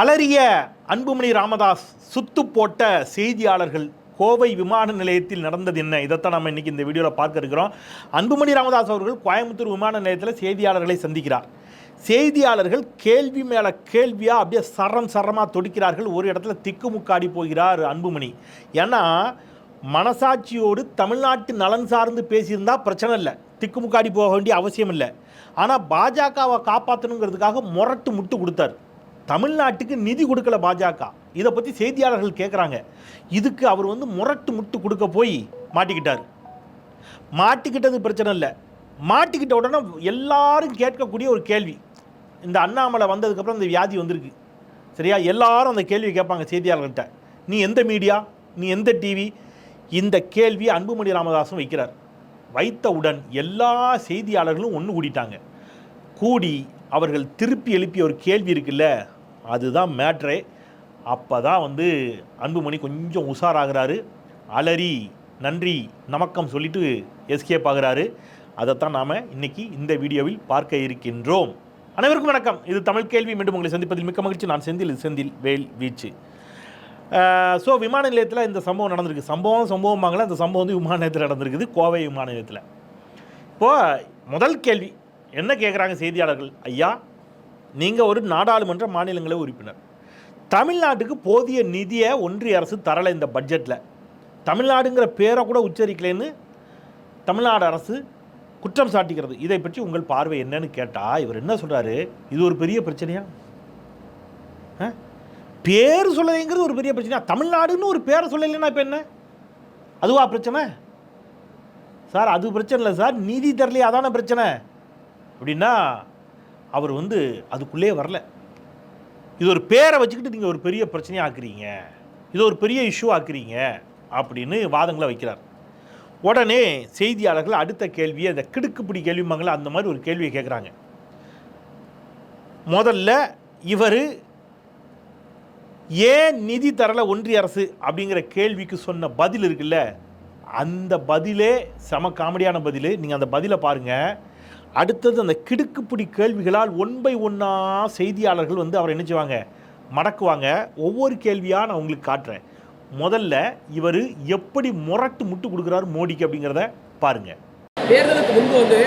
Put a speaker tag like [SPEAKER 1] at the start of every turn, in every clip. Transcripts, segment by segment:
[SPEAKER 1] அலறிய அன்புமணி ராமதாஸ் சுத்து போட்ட செய்தியாளர்கள் கோவை விமான நிலையத்தில் நடந்தது என்ன? இதைத்தான் நம்ம இன்னைக்கு இந்த வீடியோவில் பார்க்க இருக்கிறோம். அன்புமணி ராமதாஸ் அவர்கள் கோயம்புத்தூர் விமான நிலையத்தில் செய்தியாளர்களை சந்திக்கிறார். செய்தியாளர்கள் கேள்வி மேலே கேள்வியாக அப்படியே சரம் சரமாக தொடுக்கிறார்கள். ஒரு இடத்துல திக்குமுக்காடி போகிறார் அன்புமணி. ஏன்னா மனசாட்சியோடு தமிழ்நாட்டு நலன் சார்ந்து பேசியிருந்தால் பிரச்சனை இல்லை. திக்குமுக்காடி போக வேண்டிய அவசியம் இல்லை. ஆனால் பாஜகவை காப்பாற்றணுங்கிறதுக்காக முரட்டு முட்டு கொடுத்தார். தமிழ்நாட்டுக்கு நிதி கொடுக்கல பாஜக. இதை பற்றி செய்தியாளர்கள் கேட்குறாங்க இதுக்கு அவர் வந்து முரட்டு முட்டு கொடுக்க போய் மாட்டிக்கிட்டார். மாட்டிக்கிட்டது பிரச்சனை இல்லை. மாட்டிக்கிட்ட உடனே எல்லாரும் கேட்கக்கூடிய ஒரு கேள்வி. இந்த அண்ணாமலை வந்ததுக்கப்புறம் இந்த வியாதி வந்திருக்கு. சரியா? எல்லாரும் அந்த கேள்வி கேட்பாங்க செய்தியாளர்கிட்ட நீ எந்த மீடியா? நீ எந்த டிவி இந்த கேள்வி அன்புமணி ராமதாஸும் வைக்கிறார். வைத்தவுடன் எல்லா செய்தியாளர்களும் ஒன்று கூடிட்டாங்க. கூடி அவர்கள் திருப்பி எழுப்பிய ஒரு கேள்வி இருக்குல்ல? அதுதான் மேட்ரே. அப்போ தான் வந்து அன்புமணி கொஞ்சம் உஷாராகிறாரு. அலறி நன்றி நமக்கம் சொல்லிட்டு எஸ்கேப் ஆகிறாரு. அதைத்தான் நாம் இன்றைக்கி இந்த வீடியோவில் பார்க்க இருக்கின்றோம். அனைவருக்கும் வணக்கம். இது தமிழ் கேள்வி. மீண்டும் உங்களை சந்திப்பதில் மிக்க மகிழ்ச்சி. நான் செந்தில் செந்தில் வேல் வீச்சு. ஸோ விமான நிலையத்தில் இந்த சம்பவம் நடந்திருக்கு. சம்பவம் சம்பவமாகல இந்த சம்பவம் வந்து விமான நிலையத்தில் நடந்திருக்குது. கோவை விமான நிலையத்தில். இப்போது முதல் கேள்வி. என்ன கேட்குறாங்க செய்தியாளர்கள்? ஐயா நீங்கள் ஒரு நாடாளுமன்ற மாநிலங்களவை உறுப்பினர். தமிழ்நாட்டுக்கு போதிய நிதியை ஒன்றிய அரசு தரலை இந்த பட்ஜெட்டில் தமிழ்நாடுங்கிற பேரை கூட உச்சரிக்கலைன்னு தமிழ்நாடு அரசு குற்றம் சாட்டிக்கிறது. இதை பற்றி உங்கள் பார்வை என்னன்னு கேட்டால் இவர் என்ன சொல்கிறாரு இது ஒரு பெரிய பிரச்சனையா? ஆ? பேர் சொல்லலைங்கிறது ஒரு பெரிய பிரச்சனையா? தமிழ்நாடுன்னு ஒரு பேரை சொல்லலைன்னா இப்போ என்ன? அதுவா பிரச்சனை? சார் அது பிரச்சனை இல்லை சார். நீதி தரலையே அதான பிரச்சனை? அப்படின்னா அவர் வந்து அதுக்குள்ளே வரல. இது ஒரு பேரை வச்சுக்கிட்டு நீங்கள் ஒரு பெரிய பிரச்சனையாக ஆக்குறீங்க. இது ஒரு பெரிய இஷ்யூ ஆக்குறீங்க அப்படின்னு வாதங்களை வைக்கிறார். உடனே செய்தியாளர்கள் அடுத்த கேள்வியை அந்த கிடுக்குப்பிடி கேள்விமாங்கள அந்த மாதிரி ஒரு கேள்வியை கேட்குறாங்க. முதல்ல இவர் ஏன் நிதி தரல ஒன்றிய அரசு அப்படிங்கிற கேள்விக்கு சொன்ன பதில் இருக்குல்ல அந்த பதிலே செம காமெடியான பதில். நீங்கள் அந்த பதிலை பாருங்கள் அடுத்தது அந்த கிடுக்குப்பிடி கேள்விகளால் ஒன் பை ஒன்றா செய்தியாளர்கள் வந்து அவரை என்ன செய்வாங்க? மடக்குவாங்க. ஒவ்வொரு கேள்வியாக நான் உங்களுக்கு காட்டுறேன். முதல்ல இவர் எப்படி முரட்டு முட்டு கொடுக்குறாரு மோடிக்கு அப்படிங்கிறத பாருங்கள்
[SPEAKER 2] தேர்தலுக்கு முன்பு வந்து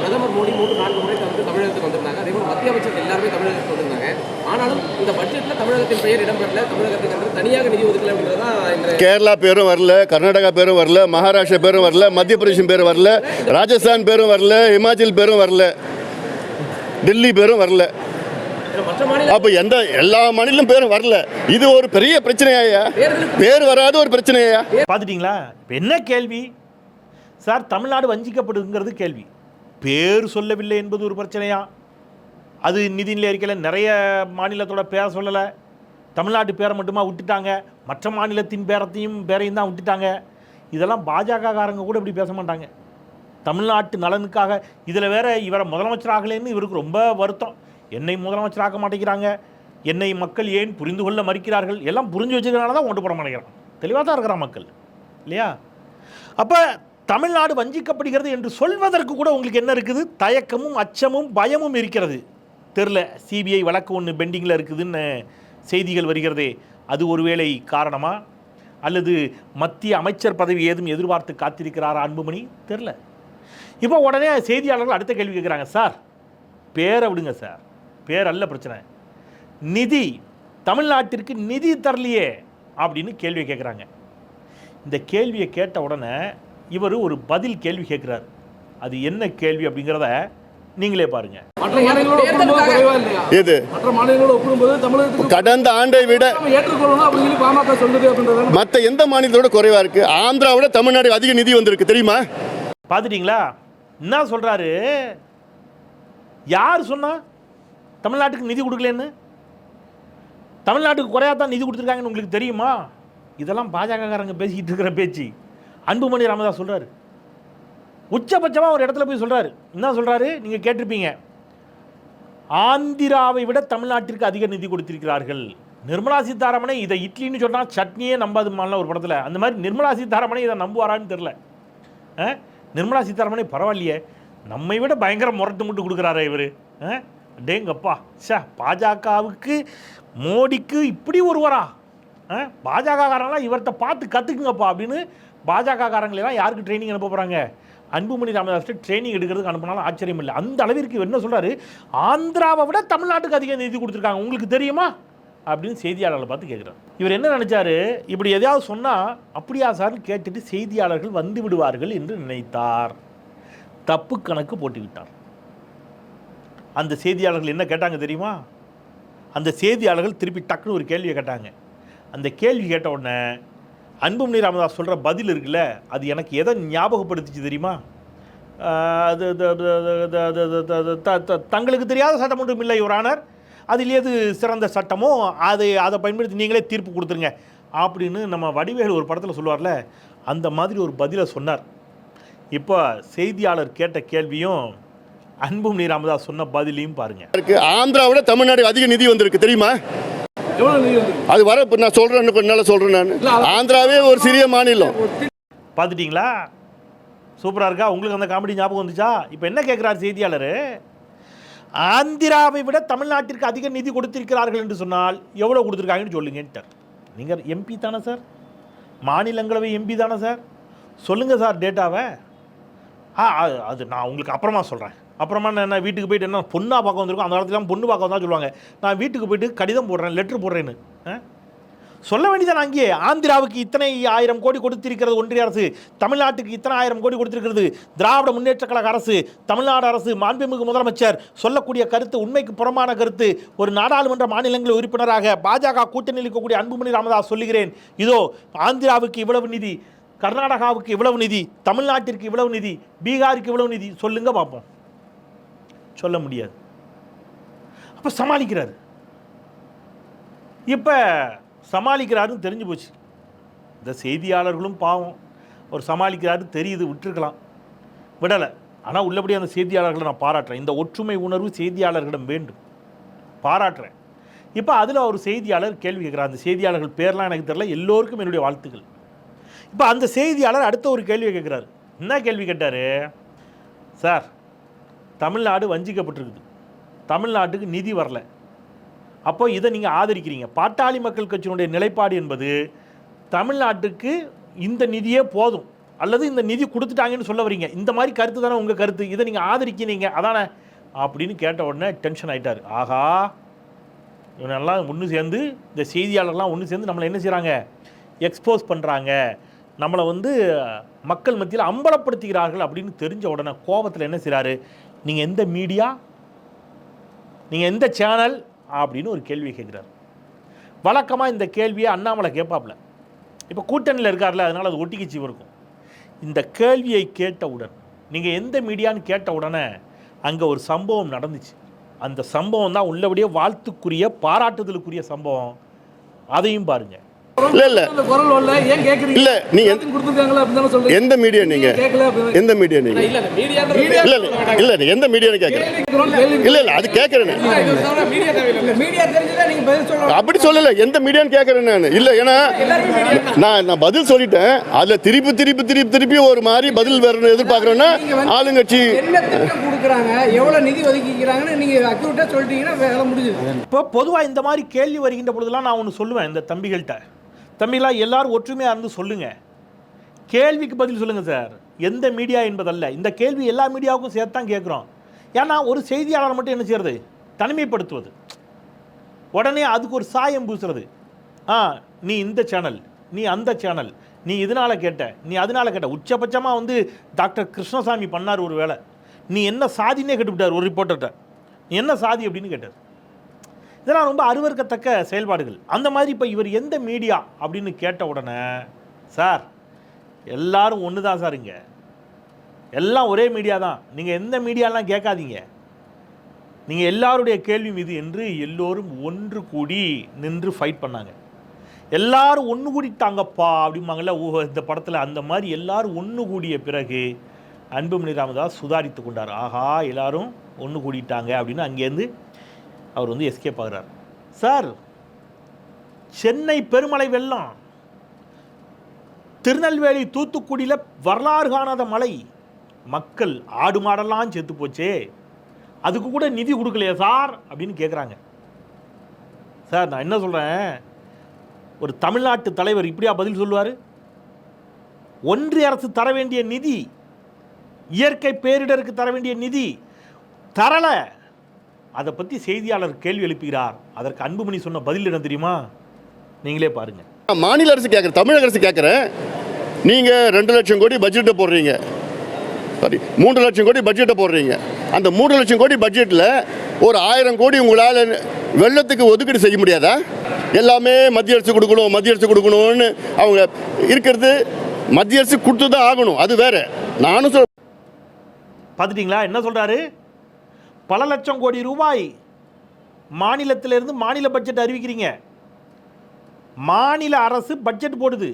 [SPEAKER 2] பிரதமர் மோடி மூன்று நான்கு முறை வந்து தமிழகத்துக்கு வந்திருந்தாங்க. அதே போல் மத்திய அமைச்சர்கள் எல்லாருமே தமிழகத்துக்கு வந்திருந்தாங்க. ஆனாலும் இந்த பட்ஜெட்டில் தமிழகத்தின் பெயர் இடம்பெறல தமிழகத்துக்கு என்று தனியாக நிதி ஒதுக்கல அப்படின்றது
[SPEAKER 3] கேரளா பேரும் வரல கர்நாடகா பேரும் வரல மகாராஷ்டிரா பேரும் வரல மத்திய பிரதேசம் பேரும் வரல ராஜஸ்தான் பேரும் வரல இமாச்சல் பேரும் வரல டெல்லி பேரும் வரல. அப்போ எந்த எல்லா மாநிலம் பேரும் வரல. இது ஒரு பெரிய பிரச்சனையா பேர் வராத ஒரு பிரச்சனையா
[SPEAKER 1] பார்த்துட்டிங்களா இப்போ என்ன கேள்வி? சார் தமிழ்நாடு வஞ்சிக்கப்படுங்கிறது கேள்வி. பேர் சொல்லவில்லை என்பது ஒரு பிரச்சனையா? அது நிதிநிலை அறிக்கையில் நிறைய மாநிலத்தோட பேரை சொல்லலை. தமிழ்நாட்டு பேரை மட்டுமா விட்டுட்டாங்க? மற்ற மாநிலத்தின் பேரத்தையும் பேரையும் தான் விட்டுட்டாங்க. இதெல்லாம் பாஜககாரங்க கூட இப்படி பேச மாட்டாங்க. தமிழ்நாட்டு நலனுக்காக இதில் வேற இவரை முதலமைச்சர் ஆகலைன்னு இவருக்கு ரொம்ப வருத்தம். என்னை முதலமைச்சராக மாட்டேங்கிறாங்க. என்னை மக்கள் ஏன் புரிந்து கொள்ள மறுக்கிறார்கள்? எல்லாம் புரிஞ்சு வச்சுக்கிறனால தான் ஓட்டு போட மாட்டேங்கிறான் தெளிவாக தான் இருக்கிறான் மக்கள். இல்லையா? அப்போ தமிழ்நாடு வஞ்சிக்கப்படுகிறது என்று சொல்வதற்கு கூட உங்களுக்கு என்ன இருக்குது? தயக்கமும் அச்சமும் பயமும் இருக்கிறது. தெரில சிபிஐ வழக்கு ஒன்று பெண்டிங்கில் இருக்குதுன்னு செய்திகள் வருகிறதே. அது ஒருவேளை காரணமா? அல்லது மத்திய அமைச்சர் பதவி ஏதும் எதிர்பார்த்து காத்திருக்கிறாரா அன்புமணி? தெரில. இப்போ உடனே செய்தியாளர்கள் அடுத்த கேள்வி கேட்குறாங்க சார் பேரை விடுங்க சார். பேர் அல்ல பிரச்சனை. நிதி தமிழ்நாட்டிற்கு நிதி தரலையே அப்படின்னு கேள்வியை கேட்குறாங்க இந்த கேள்வியை கேட்ட உடனே இவர் ஒரு பதில் கேள்வி கேட்குறாரு. அது என்ன கேள்வி அப்படிங்கிறத நீங்களே பாருங்க.
[SPEAKER 3] இது
[SPEAKER 4] மற்ற மாநிலங்களோட ஒப்பிடும்போது தமிழகத்துக்கு
[SPEAKER 3] கடந்த ஆண்டை விட மற்ற எந்த மாநிலத்தோட குறைவா இருக்கு? ஆந்திராவோட தமிழ்நாடு அதிக நிதி வந்திருக்கு தெரியுமா?
[SPEAKER 1] பார்த்துட்டிங்களா என்ன சொல்கிறாரு யார் சொன்னா தமிழ்நாட்டுக்கு நிதி கொடுக்கலன்னு? தமிழ்நாட்டுக்கு குறையா தான் நிதி கொடுத்துருக்காங்கன்னு உங்களுக்கு தெரியுமா? இதெல்லாம் பாஜகக்காரங்க பேசிக்கிட்டு இருக்கிற பேச்சு. அன்புமணி ராமதாஸ் சொல்கிறாரு உச்சபட்சமாக ஒரு இடத்துல போய் சொல்கிறாரு என்ன சொல்கிறாரு நீங்கள் கேட்டிருப்பீங்க. ஆந்திராவை விட தமிழ்நாட்டிற்கு அதிக நிதி கொடுத்திருக்கிறார்கள். நிர்மலா சீதாராமனை இதை இட்லின்னு சொன்னால் சட்னியே நம்பாது மாதிரிலாம் ஒரு படத்தில். அந்த மாதிரி நிர்மலா சீதாராமனை இதை நம்புவாரான்னு தெரில ஆ? நிர்மலா சீதாராமனை பரவாயில்லையே. நம்மை விட பயங்கர முரட்டு முட்டு கொடுக்குறாரே இவர். டேங்கப்பா. சே பாஜகவுக்கு மோடிக்கு இப்படி ஒருவரா? பாஜகக்காரங்களாம் இவர்கிட்ட பார்த்து கற்றுக்குங்கப்பா அப்படின்னு பாஜகக்காரங்களெல்லாம் யாருக்கு ட்ரைனிங் அனுப்ப போகிறாங்க அன்புமணி ராமதாஸ் ட்ரைனிங் எடுக்கிறதுக்கு அனுப்பினாலும் ஆச்சரியம் இல்லை. அந்த அளவிற்கு என்ன சொல்கிறாரு ஆந்திராவை விட தமிழ்நாட்டுக்கு அதிக நிதி கொடுத்துருக்காங்க. உங்களுக்கு தெரியுமா? அப்படின்னு செய்தியாளர்களை பார்த்து கேட்குறாரு இவர் என்ன நினச்சாரு? இப்படி எதையாவது சொன்னால் அப்படியா சார்னு கேட்டுட்டு செய்தியாளர்கள் வந்து விடுவார்கள் என்று நினைத்தார். தப்பு கணக்கு போட்டுவிட்டார். அந்த செய்தியாளர்கள் என்ன கேட்டாங்க தெரியுமா? அந்த செய்தியாளர்கள் திருப்பி டக்குன்னு ஒரு கேள்வியை கேட்டாங்க. அந்த கேள்வி கேட்ட உடனே அன்புமணி ராமதாஸ் சொல்கிற பதில் இருக்குல்ல அது எனக்கு எதை ஞாபகப்படுத்துச்சு தெரியுமா? அது த- த- தங்களுக்கு தெரியாத சட்டம் ஒன்றும் இல்லை யுவரானர் அதில் எது சிறந்த சட்டமோ அதை அதை பயன்படுத்தி நீங்களே தீர்ப்பு கொடுத்துருங்க அப்படின்னு நம்ம வடிவேல் ஒரு படத்தில் சொல்லுவார்ல அந்த மாதிரி ஒரு பதிலை சொன்னார். இப்போ செய்தியாளர் கேட்ட கேள்வியும் அன்புமணி ராமதாஸ் சொன்ன பதிலையும் பாருங்க.
[SPEAKER 3] ஆந்திராவோட தமிழ்நாடு அதிக நிதி வந்திருக்கு தெரியுமா? அது வர இப்போ நான் சொல்கிறேன் கொஞ்ச நாள் சொல்கிறேன் நான். ஆந்திராவே ஒரு சிறிய மாநிலம்.
[SPEAKER 1] பார்த்துட்டீங்களா? சூப்பராக இருக்கா? உங்களுக்கு அந்த காமெடி ஞாபகம் வந்துச்சா? இப்போ என்ன கேட்குறார் செய்தியாளர்? ஆந்திராவை விட தமிழ்நாட்டிற்கு அதிக நிதி கொடுத்திருக்கிறார்கள் என்று சொன்னால் எவ்வளோ கொடுத்துருக்காங்கன்னு சொல்லுங்கன்ட்டார் நீங்கள் எம்பி தானே சார்? மாநிலங்களவை எம்பி தானே சார்? சொல்லுங்கள் சார் டேட்டாவை ஆ அது அது நான் உங்களுக்கு அப்புறமா சொல்கிறேன் அப்புறமா நான் என்ன வீட்டுக்கு போயிட்டு என்ன பொண்ணாக பார்க்க வந்திருக்கோம். அந்த காலத்துலாம் பொண்ணு பார்க்க வந்தால் சொல்லுவாங்க. நான் வீட்டுக்கு போயிட்டு கடிதம் போடுறேன் லெட்ரு போடுறேன்னு. ஆ? சொல்ல வேண்டியதான் அங்கேயே. ஆந்திராவுக்கு இத்தனை ஆயிரம் கோடி கொடுத்திருக்கிறது ஒன்றிய அரசு தமிழ்நாட்டுக்கு இத்தனை ஆயிரம் கோடி கொடுத்திருக்கிறது திராவிட முன்னேற்ற கழக அரசு தமிழ்நாடு அரசு மாண்புமிகு முதலமைச்சர் சொல்லக்கூடிய கருத்து உண்மைக்கு புறமான கருத்து ஒரு நாடாளுமன்ற மாநிலங்களில் உறுப்பினராக பாஜக கூட்டணியில் இருக்கக்கூடிய அன்புமணி ராமதாஸ் சொல்லுகிறேன். இதோ ஆந்திராவுக்கு இவ்வளவு நிதி கர்நாடகாவுக்கு இவ்வளவு நிதி தமிழ்நாட்டிற்கு இவ்வளவு நிதி பீகாருக்கு இவ்வளவு நிதி சொல்லுங்க பார்ப்போம். சொல்ல முடியாது. அப்போ சமாளிக்கிறார். இப்போ சமாளிக்கிறாருன்னு தெரிஞ்சு போச்சு. இந்த செய்தியாளர்களும் பாவம். ஒரு சமாளிக்கிறாருன்னு தெரியுது விட்டுருக்கலாம். விடலை. ஆனால் உள்ளபடி அந்த செய்தியாளர்களை நான் பாராட்டுறேன். இந்த ஒற்றுமை உணர்வு செய்தியாளர்களிடம் வேண்டும். பாராட்டுறேன். இப்போ அதில் ஒரு செய்தியாளர் கேள்வி கேட்குறார். அந்த செய்தியாளர்கள் பேர்லாம் எனக்கு தெரியல. எல்லோருக்கும் என்னுடைய வாழ்த்துக்கள். இப்போ அந்த செய்தியாளர் அடுத்த ஒரு கேள்வி கேட்குறாரு. என்ன கேள்வி கேட்டார்? சார் தமிழ்நாடு வஞ்சிக்கப்பட்டிருக்குது. தமிழ்நாட்டுக்கு நிதி வரல. அப்போ இதை நீங்கள் ஆதரிக்கிறீங்க. பாட்டாளி மக்கள் கட்சியினுடைய நிலைப்பாடு என்பது தமிழ்நாட்டுக்கு இந்த நிதியே போதும். அல்லது இந்த நிதி கொடுத்துட்டாங்கன்னு சொல்ல வரீங்க. இந்த மாதிரி கருத்து தானே உங்கள் கருத்து. இதை நீங்கள் ஆதரிக்கிறீங்க. அதானே? அப்படின்னு கேட்ட உடனே டென்ஷன் ஆகிட்டார் ஆஹா இவனெல்லாம் ஒன்று சேர்ந்து இந்த செய்தியாளர்லாம் ஒன்று சேர்ந்து நம்மளை என்ன செய்கிறாங்க எக்ஸ்போஸ் பண்ணுறாங்க நம்மளை வந்து மக்கள் மத்தியில் அம்பலப்படுத்துகிறார்கள் அப்படின்னு தெரிஞ்ச உடனே கோபத்தில் என்ன செய்கிறாரு நீங்கள் எந்த மீடியா? நீங்கள் எந்த சேனல் அப்படின்னு ஒரு கேள்வி கேட்குறாரு. வழக்கமாக இந்த கேள்வியை அண்ணாமலை கேட்பாப்ல இப்போ கூட்டணியில் இருக்கார்ல அதனால் அது ஒட்டிக்கிச்சு இருக்கும் இந்த கேள்வியை கேட்டவுடன் நீங்கள் எந்த மீடியான்னு கேட்ட உடனே அங்கே ஒரு சம்பவம் நடந்துச்சு. அந்த சம்பவம் தான் உள்ளபடியே வாழ்த்துக்குரிய பாராட்டுதலுக்குரிய சம்பவம். அதையும் பாருங்கள்
[SPEAKER 3] இல்லை இல்லை.
[SPEAKER 4] அந்த குரல் வரல. ஏன் கேக்குறீங்க?
[SPEAKER 3] இல்ல, நீங்க எந்த- மீடியா
[SPEAKER 4] அப்படின்னு
[SPEAKER 3] எந்த மீடியா நீங்கள்
[SPEAKER 2] இல்ல மீடியா
[SPEAKER 3] இல்லை இல்லை இல்லை நீ எந்த
[SPEAKER 4] கேட்கிறோம், கேள்வி
[SPEAKER 3] இல்லை இல்லை அது
[SPEAKER 2] மீடியா
[SPEAKER 5] மீடியா நீங்க சொல்லணும்
[SPEAKER 3] அப்படி சொல்லலை. எந்த மீடியான்னு கேட்குறேன் நான். இல்லை ஏன்னா நான் நான் பதில் சொல்லிட்டேன். அதில் திருப்பி திருப்பி திருப்பி திருப்பி ஒரு மாதிரி பதில் வேற எதிர்பார்க்குறேன்னா ஆளுங்கட்சி
[SPEAKER 5] என்ன திட்டம் கொடுக்குறாங்க? எவ்வளவு நிதி ஒதுக்கிக்கிறாங்கன்னு நீங்க அக்யூரேட்டா சொல்லிட்டீங்கன்னா வேலை முடிஞ்சுது.
[SPEAKER 1] இப்போ பொதுவாக இந்த மாதிரி கேள்வி வருகின்ற பொழுதெல்லாம் நான் ஒன்று சொல்லுவேன் இந்த தம்பிகள்கிட்ட. தம்பிகளா எல்லாரும் ஒற்றுமையாக இருந்து சொல்லுங்கள் கேள்விக்கு பதில் சொல்லுங்கள் சார். எந்த மீடியா என்பதல்ல. இந்த கேள்வி எல்லா மீடியாவுக்கும் சேர்த்து தான் கேட்குறோம். ஏன்னா ஒரு செய்தியாளர் மட்டும் என்ன செய்யறது? தனிமைப்படுத்துவது. உடனே அதுக்கு ஒரு சாயம் பூசுறது. ஆ நீ இந்த சேனல் நீ அந்த சேனல் நீ இதனால் கேட்ட நீ அதனால் கேட்ட. உச்சபட்சமாக வந்து டாக்டர் கிருஷ்ணசாமி பண்ணார் ஒரு வேலை நீ என்ன சாதினே கேட்டுவிட்டார் ஒரு ரிப்போர்ட்டர்கிட்ட நீ என்ன சாதி அப்படின்னு கேட்டார். இதெல்லாம் ரொம்ப அருவருக்கத்தக்க செயல்பாடுகள். அந்த மாதிரி இப்போ இவர் எந்த மீடியா அப்படின்னு கேட்ட உடனே சார் எல்லாரும் ஒன்று தான் சார் இங்கே. எல்லாம் ஒரே மீடியா தான். நீங்கள் எந்த மீடியாலாம் கேட்காதீங்க. நீங்கள் எல்லாருடைய கேள்வி மீது என்று எல்லோரும் ஒன்று கூடி நின்று ஃபைட் பண்ணாங்க. எல்லாரும் ஒன்று கூடிட்டாங்கப்பா அப்படிம்பாங்கல்ல ஓ இந்த படத்தில் அந்த மாதிரி எல்லாரும் ஒன்று கூடிய பிறகு அன்புமணி ராமதாஸ் சுதாரித்து கொண்டார். ஆஹா எல்லாரும் ஒன்று கூடிட்டாங்க அப்படின்னு அங்கேருந்து அவர் வந்து எஸ்கேப் ஆகிறார். சார் சென்னை பெருமலை வெள்ளம். திருநெல்வேலி தூத்துக்குடியில் வரலாறு காணாத மழை மக்கள் ஆடு மாடெல்லாம் செத்து போச்சே. அதுக்கு கூட நிதி கொடுக்கலையா சார் அப்படின்னு கேட்குறாங்க சார் நான் என்ன சொல்கிறேன் ஒரு தமிழ்நாட்டு தலைவர் இப்படியா பதில் சொல்லுவார்? ஒன்றிய அரசு தர வேண்டிய நிதி இயற்கை பேரிடருக்கு தர வேண்டிய நிதி தரல. அதை பற்றி செய்தியாளர் கேள்வி எழுப்புகிறார். அதற்கு அன்புமணி சொன்ன பதில் என்ன தெரியுமா? நீங்களே பாருங்க.
[SPEAKER 3] மாநில அரசு கேட்குறேன் தமிழக அரசு கேட்குறேன் நீங்கள் ரெண்டு லட்சம் கோடி பட்ஜெட்டை போடுறீங்க. சாரி மூன்று லட்சம் கோடி பட்ஜெட்டை போடுறீங்க. அந்த மூன்று லட்சம் கோடி பட்ஜெட்டில் ஒரு ஆயிரம் கோடி உங்களால் வெள்ளத்துக்கு ஒதுக்கீடு செய்ய முடியாதா? எல்லாமே மத்திய அரசு கொடுக்கணும் மத்திய அரசு கொடுக்கணும்னு அவங்க இருக்கிறது மத்திய அரசு கொடுத்து தான் ஆகணும். அது வேற. நானும் சொல்ல
[SPEAKER 1] பார்த்துட்டிங்களா? என்ன சொல்கிறாரு பல லட்சம் கோடி ரூபாய் மாநிலத்திலிருந்து மாநில பட்ஜெட் அறிவிக்கிறீங்க. மாநில அரசு பட்ஜெட் போடுது.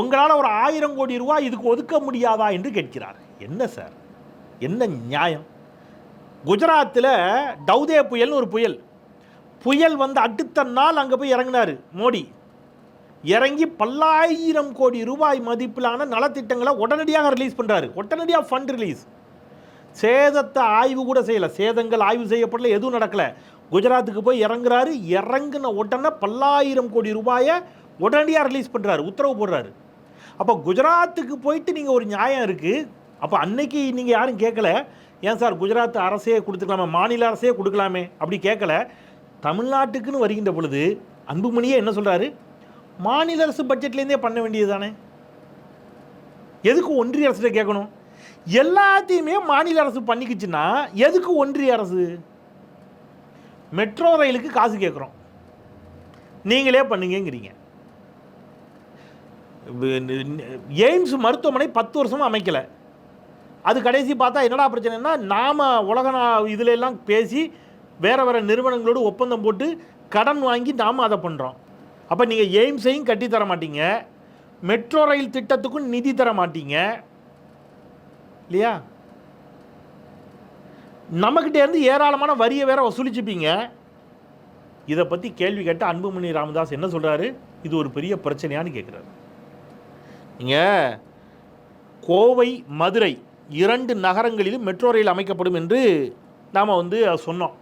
[SPEAKER 1] உங்களால் ஒரு ஆயிரம் கோடி ரூபாய் இதுக்கு ஒதுக்க முடியாதா என்று கேட்கிறார். என்ன சார் என்ன நியாயம்? குஜராத்தில் டவுதே புயல்னு ஒரு புயல். புயல் வந்து அடுத்த நாள் அங்கே போய் இறங்கினார் மோடி. இறங்கி பல்லாயிரம் கோடி ரூபாய் மதிப்பிலான நலத்திட்டங்களை உடனடியாக ரிலீஸ் பண்ணுறாரு உடனடியாக ஃபண்ட் ரிலீஸ் சேதத்தை ஆய்வு கூட செய்யலை. சேதங்கள் ஆய்வு செய்யப்படல எதுவும் நடக்கலை. குஜராத்துக்கு போய் இறங்குறாரு. இறங்குன உடனே பல்லாயிரம் கோடி ரூபாயை உடனடியாக ரிலீஸ் பண்ணுறாரு உத்தரவு போடுறாரு. அப்போ குஜராத்துக்கு போயிட்டு நீங்கள் ஒரு நியாயம் இருக்குது அப்போ அன்னைக்கு நீங்கள் யாரும் கேட்கல? ஏன் சார் குஜராத் அரசே கொடுத்துக்கலாமே மாநில அரசே கொடுக்கலாமே? அப்படி கேட்கல. தமிழ்நாட்டுக்குன்னு வருகின்ற பொழுது அன்புமணியே என்ன சொல்கிறாரு மாநில அரசு பட்ஜெட்லேருந்தே பண்ண வேண்டியது தானே எதுக்கு ஒன்றிய அரசு கேட்கணும்? எல்லாத்தையுமே மாநில அரசு பண்ணிக்கிச்சுன்னா எதுக்கு ஒன்றிய அரசு? மெட்ரோ ரயிலுக்கு காசு கேட்குறோம் நீங்களே பண்ணுங்கிறீங்க எய்ம்ஸ் மருத்துவமனை பத்து வருஷமாக அமைக்கலை. அது கடைசி பார்த்தா என்னடா பிரச்சனைனா நாம் உலக இதில் எல்லாம் பேசி வேறு வேறு நிறுவனங்களோடு ஒப்பந்தம் போட்டு கடன் வாங்கி நாம் அதை பண்ணுறோம் அப்போ நீங்கள் எய்ம்ஸையும் கட்டி தர மாட்டீங்க. மெட்ரோ ரயில் திட்டத்துக்கும் நிதி தர மாட்டீங்க. இல்லையா? நம்மக்கிட்ட இருந்து ஏராளமான வரியை வேற வசூலிச்சுப்பீங்க. இதை பற்றி கேள்வி கேட்ட அன்புமணி ராமதாஸ் என்ன சொல்கிறாரு இது ஒரு பெரிய பிரச்சனையான்னு கேட்குறாரு நீங்கள் கோவை மதுரை இரண்டு நகரங்களிலும் மெட்ரோ ரயில் அமைக்கப்படும் என்று நாம் வந்து சொன்னோம்.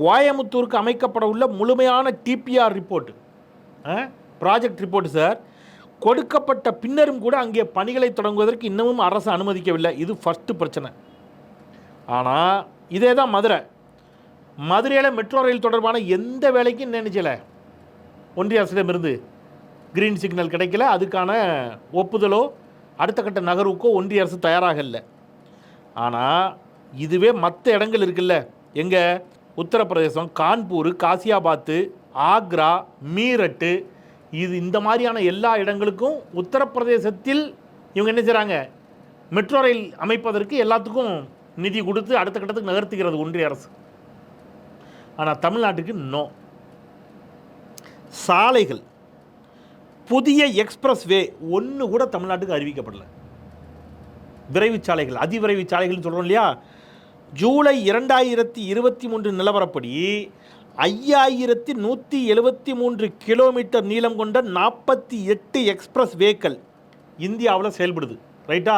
[SPEAKER 1] கோயமுத்தூருக்கு அமைக்கப்பட உள்ள முழுமையான DPR report project report sir கொடுக்கப்பட்ட பின்னரும் கூட அங்கே பணிகளை தொடங்குவதற்கு இன்னமும் அரசு அனுமதிக்கவில்லை. இது ஃபஸ்ட்டு பிரச்சனை. ஆனால் இதே தான் மதுரை. மதுரையில் மெட்ரோ ரயில் தொடர்பான எந்த வேலைக்கும் நினைச்சலை ஒன்றிய அரசிடமிருந்து கிரீன் சிக்னல் கிடைக்கல. அதுக்கான ஒப்புதலோ அடுத்த கட்ட நகர்வுக்கோ ஒன்றிய அரசு தயாராக இல்லை. ஆனால் இதுவே மற்ற இடங்கள் இருக்குல்ல. எங்கே உத்தரப்பிரதேசம் கான்பூர் காசியாபாத்து ஆக்ரா மீரட்டு இது இந்த மாதிரியான எல்லா இடங்களுக்கும் உத்தரப்பிரதேசத்தில் இவங்க என்ன செய்கிறாங்க மெட்ரோ ரயில் அமைப்பதற்கு எல்லாத்துக்கும் நிதி கொடுத்து அடுத்த கட்டத்துக்கு நகர்த்துகிறது ஒன்றிய அரசு. ஆனால் தமிழ்நாட்டுக்கு நோ சாலைகள் புதிய எக்ஸ்பிரஸ் வே ஒன்று கூட தமிழ்நாட்டுக்கு அறிவிக்கப்படலை. விரைவு சாலைகள் அதிவிரைவு சாலைகள்னு சொல்கிறோம் இல்லையா? ஜூலை இரண்டாயிரத்தி இருபத்தி மூன்று நிலவரப்படி ஐயாயிரத்தி நூற்றி எழுபத்தி மூன்று கிலோமீட்டர் நீளம் கொண்ட நாற்பத்தி எட்டு எக்ஸ்பிரஸ் வேக்கள் இந்தியாவில் செயல்படுது ரைட்டா?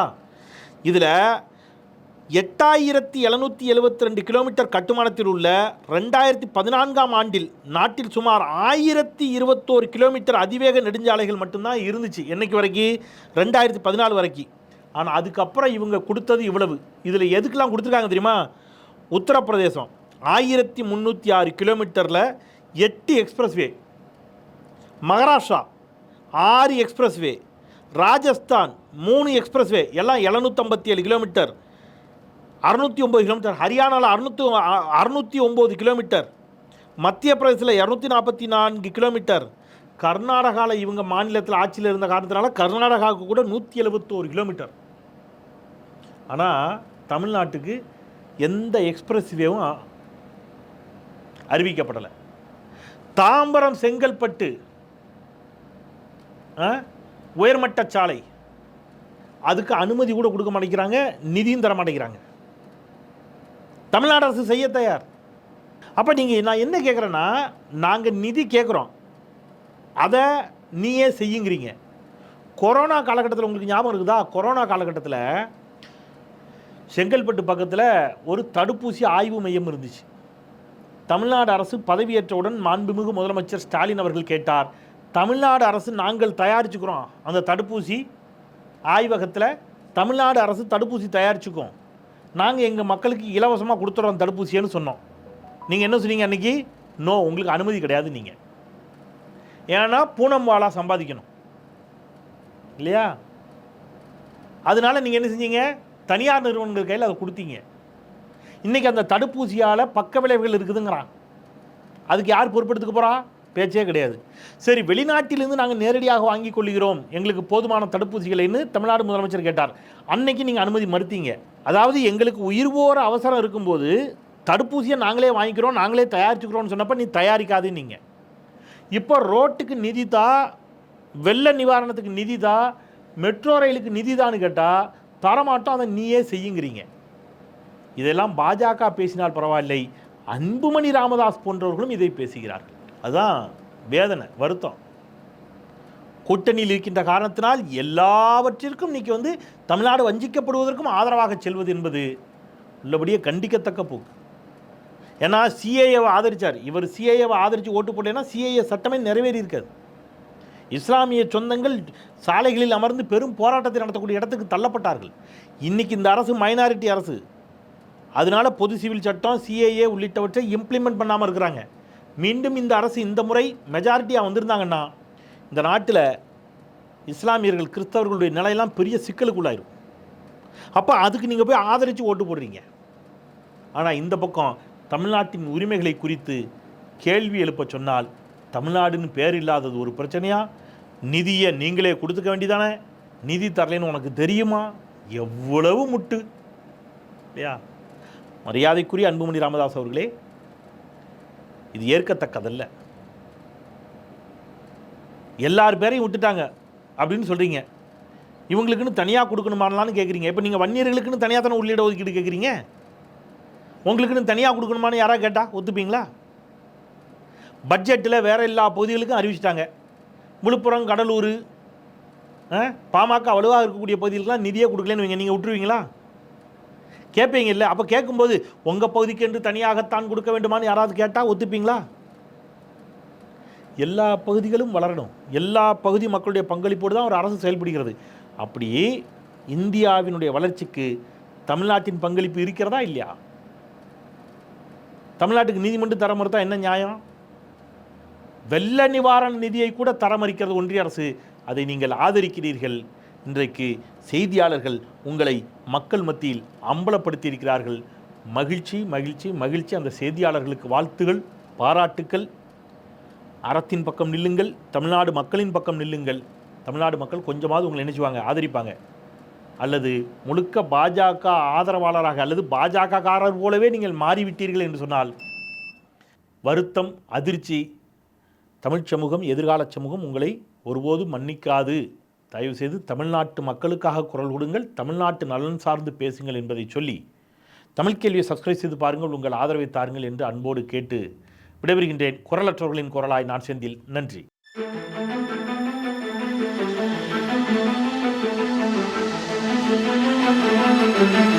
[SPEAKER 1] இதில் எட்டாயிரத்தி எழுநூற்றி எழுபத்தி ரெண்டு கிலோமீட்டர் கட்டுமானத்தில் உள்ள ரெண்டாயிரத்தி பதினான்காம் ஆண்டில் நாட்டில் சுமார் ஆயிரத்தி இருபத்தோரு கிலோமீட்டர் அதிவேக நெடுஞ்சாலைகள் மட்டும்தான் இருந்துச்சு என்றைக்கு வரைக்கும் ரெண்டாயிரத்தி பதினாலு வரைக்கும் ஆனால் அதுக்கப்புறம் இவங்க கொடுத்தது இவ்வளவு. இதில் எதுக்கெல்லாம் கொடுத்துருக்காங்க தெரியுமா? உத்தரப்பிரதேசம். ஆயிரத்தி முந்நூற்றி ஆறு கிலோமீட்டரில் எட்டு எக்ஸ்பிரஸ்வே. மகாராஷ்டிரா ஆறு எக்ஸ்பிரஸ்வே. ராஜஸ்தான் மூணு எக்ஸ்பிரஸ்வே. எல்லாம் எழுநூற்றம்பத்தி ஏழு கிலோமீட்டர். அறுநூற்றி ஒம்பது கிலோமீட்டர். ஹரியானாவில் அறுநூற்றி அறுநூற்றி ஒம்பது கிலோமீட்டர். மத்திய பிரதேசத்தில் இரநூத்தி நாற்பத்தி நான்கு கிலோமீட்டர். கர்நாடகாவில் இவங்க மாநிலத்தில் ஆட்சியில் இருந்த காரணத்தினால கர்நாடகாவுக்கு கூட நூற்றி எழுபத்தோரு கிலோமீட்டர். ஆனால் தமிழ்நாட்டுக்கு எந்த எக்ஸ்பிரஸ்வேவும் அறிவிக்கப்படலை. தாம்பரம் செங்கல்பட்டு ஆ, உயர்மட்ட சாலை. அதுக்கு அனுமதி கூட கொடுக்க மாட்டேங்கிறாங்க நிதியும் தர மாட்டேங்கிறாங்க. தமிழ்நாடு அரசு செய்ய தயார். அப்போ நீங்கள் நான் என்ன கேட்குறேன்னா நாங்கள் நிதி கேட்குறோம் அதை நீயே செய்யுங்கிறீங்க. கொரோனா காலகட்டத்தில் உங்களுக்கு ஞாபகம் இருக்குதா? கொரோனா காலகட்டத்தில் செங்கல்பட்டு பக்கத்தில் ஒரு தடுப்பூசி ஆய்வு மையம் இருந்துச்சு. தமிழ்நாடு அரசு பதவியேற்றவுடன் மாண்புமிகு முதலமைச்சர் ஸ்டாலின் அவர்கள் கேட்டார். தமிழ்நாடு அரசு நாங்கள் தயாரிச்சுக்கிறோம். அந்த தடுப்பூசி ஆய்வகத்தில் தமிழ்நாடு அரசு தடுப்பூசி தயாரிச்சுக்கோம். நாங்கள் எங்கள் மக்களுக்கு இலவசமாக கொடுத்துறோம் தடுப்பூசின்னு சொன்னோம். நீங்கள் என்ன சொன்னீங்க அன்றைக்கி நோ உங்களுக்கு அனுமதி கிடையாது நீங்கள் ஏன்னா பூனம் வாழா சம்பாதிக்கணும். இல்லையா? அதனால நீங்கள் என்ன செஞ்சீங்க? தனியார் நிறுவனங்கள் கையில் அதை கொடுத்தீங்க. இன்றைக்கி அந்த தடுப்பூசியால் பக்க விளைவுகள் இருக்குதுங்கிறான். அதுக்கு யார் பொறுப்பெடுத்துக்க போகிறா பேச்சே கிடையாது. சரி வெளிநாட்டிலிருந்து நாங்கள் நேரடியாக வாங்கி கொள்கிறோம். எங்களுக்கு போதுமான தடுப்பூசிகளைன்னு தமிழ்நாடு முதலமைச்சர் கேட்டார். அன்னைக்கு நீங்கள் அனுமதி மறுத்தீங்க. அதாவது எங்களுக்கு உயிர் போகிற அவசரம் இருக்கும்போது தடுப்பூசியை நாங்களே வாங்கிக்கிறோம் நாங்களே தயாரிச்சுக்கிறோம்னு சொன்னப்போ நீ தயாரிக்காதே நீங்கள் இப்போ ரோட்டுக்கு நிதி தான் வெள்ள நிவாரணத்துக்கு நிதி தான் மெட்ரோ ரயிலுக்கு நிதி தான்னு கேட்டால் தரமாட்டோம் அதை நீயே செய்யுங்கிறீங்க. இதெல்லாம் பாஜக பேசினால் பரவாயில்லை. அன்புமணி ராமதாஸ் போன்றவர்களும் இதை பேசுகிறார்கள். அதுதான் வேதனை வருத்தம். கூட்டணியில் இருக்கின்ற காரணத்தினால் எல்லாவற்றிற்கும் இன்னைக்கு வந்து தமிழ்நாடு வஞ்சிக்கப்படுவதற்கும் ஆதரவாக செல்வது என்பது உள்ளபடியே கண்டிக்கத்தக்க போக்கு. ஏன்னா சிஏஏவை ஆதரித்தார் இவர் சிஏஏவை ஆதரித்து ஓட்டு போட்டேன்னா சிஏஏ சட்டமே நிறைவேறி இருக்காது இஸ்லாமிய சொந்தங்கள் சாலைகளில் அமர்ந்து பெரும் போராட்டத்தை நடத்தக்கூடிய இடத்துக்கு தள்ளப்பட்டார்கள். இன்றைக்கி இந்த அரசு மைனாரிட்டி அரசு. அதனால பொது சிவில் சட்டம் சிஏஏ உள்ளிட்டவற்றை இம்ப்ளிமெண்ட் பண்ணாமல் இருக்கிறாங்க. மீண்டும் இந்த அரசு இந்த முறை மெஜாரிட்டியாக வந்திருந்தாங்கன்னா இந்த நாட்டில் இஸ்லாமியர்கள் கிறிஸ்தவர்களுடைய நிலையெல்லாம் பெரிய சிக்கலுக்குள்ளாயிரும். அப்போ அதுக்கு நீங்கள் போய் ஆதரித்து ஓட்டு போடுறீங்க. ஆனால் இந்த பக்கம் தமிழ்நாட்டின் உரிமைகளை குறித்து கேள்வி எழுப்ப சொன்னால் தமிழ்நாடுன்னு பேர் இல்லாதது ஒரு பிரச்சனையா? நிதியை நீங்களே கொடுத்துக்க வேண்டியதானே? நிதி தரலைன்னு உனக்கு தெரியுமா? எவ்வளவு முட்டு. இல்லையா? மரியாதைக்குரிய அன்புமணி ராமதாஸ் அவர்களே இது ஏற்கத்தக்கதல்ல. எல்லார் பேரையும் விட்டுட்டாங்க அப்படின்னு சொல்கிறீங்க இவங்களுக்குன்னு தனியாக கொடுக்கணுமானலான்னு கேட்குறீங்க இப்போ நீங்கள் வன்னியர்களுக்குன்னு தனியாக தானே உள்ளிட ஒதுக்கீடு கேட்குறீங்க உங்களுக்குன்னு தனியாக கொடுக்கணுமான்னு யாராக கேட்டால் ஒத்துப்பீங்களா? பட்ஜெட்டில் வேறு எல்லா பகுதிகளுக்கும் அறிவிச்சிட்டாங்க. விழுப்புரம் கடலூர் ஆ, பாமக வலுவாக இருக்கக்கூடிய பகுதிகளுக்கெல்லாம் நிதியே கொடுக்கலன்னு வைங்க. நீங்கள் விட்டுருவீங்களா? கேட்பீங்க இல்லை? அப்போ கேட்கும்போது உங்கள் பகுதிக்கு என்று தனியாகத்தான் கொடுக்க வேண்டுமான்னு யாராவது கேட்டால் ஒத்துப்பீங்களா? எல்லா பகுதிகளும் வளரணும். எல்லா பகுதி மக்களுடைய பங்களிப்போடு தான் ஒரு அரசு செயல்படுகிறது. அப்படி இந்தியாவினுடைய வளர்ச்சிக்கு தமிழ்நாட்டின் பங்களிப்பு இருக்கிறதா இல்லையா? தமிழ்நாட்டுக்கு நீதிமன்றம் தர மறுத்தா என்ன நியாயம்? வெள்ள நிவாரண நிதியை கூட தரமறிக்கிறது ஒன்றிய அரசு. அதை நீங்கள் ஆதரிக்கிறீர்கள். இன்றைக்கு செய்தியாளர்கள் உங்களை மக்கள் மத்தியில் அம்பலப்படுத்தியிருக்கிறார்கள். மகிழ்ச்சி மகிழ்ச்சி மகிழ்ச்சி. அந்த செய்தியாளர்களுக்கு வாழ்த்துகள் பாராட்டுக்கள். அறத்தின் பக்கம் நில்லுங்கள் தமிழ்நாடு மக்களின் பக்கம் நில்லுங்கள். தமிழ்நாடு மக்கள் கொஞ்சமாவது உங்களை நினைச்சுவாங்க ஆதரிப்பாங்க. அல்லது முழுக்க பாஜக ஆதரவாளராக அல்லது பாஜகக்காரர் போலவே நீங்கள் மாறிவிட்டீர்கள் என்று சொன்னால் வருத்தம் அதிர்ச்சி தமிழ்ச் சமூகம் எதிர்கால சமூகம் உங்களை ஒருபோதும் மன்னிக்காது. தயவுசெய்து தமிழ்நாட்டு மக்களுக்காக குரல் கொடுங்கள் தமிழ்நாட்டு நலன் சார்ந்து பேசுங்கள் என்பதை சொல்லி தமிழ் கேள்வியை சப்ஸ்கிரைப் செய்து பாருங்கள் உங்கள் ஆதரவை தாருங்கள் என்று அன்போடு கேட்டு விடைபெறுகின்றேன் குரலற்றவர்களின் குரலாய் நான் செந்தில் நன்றி
[SPEAKER 6] Thank you.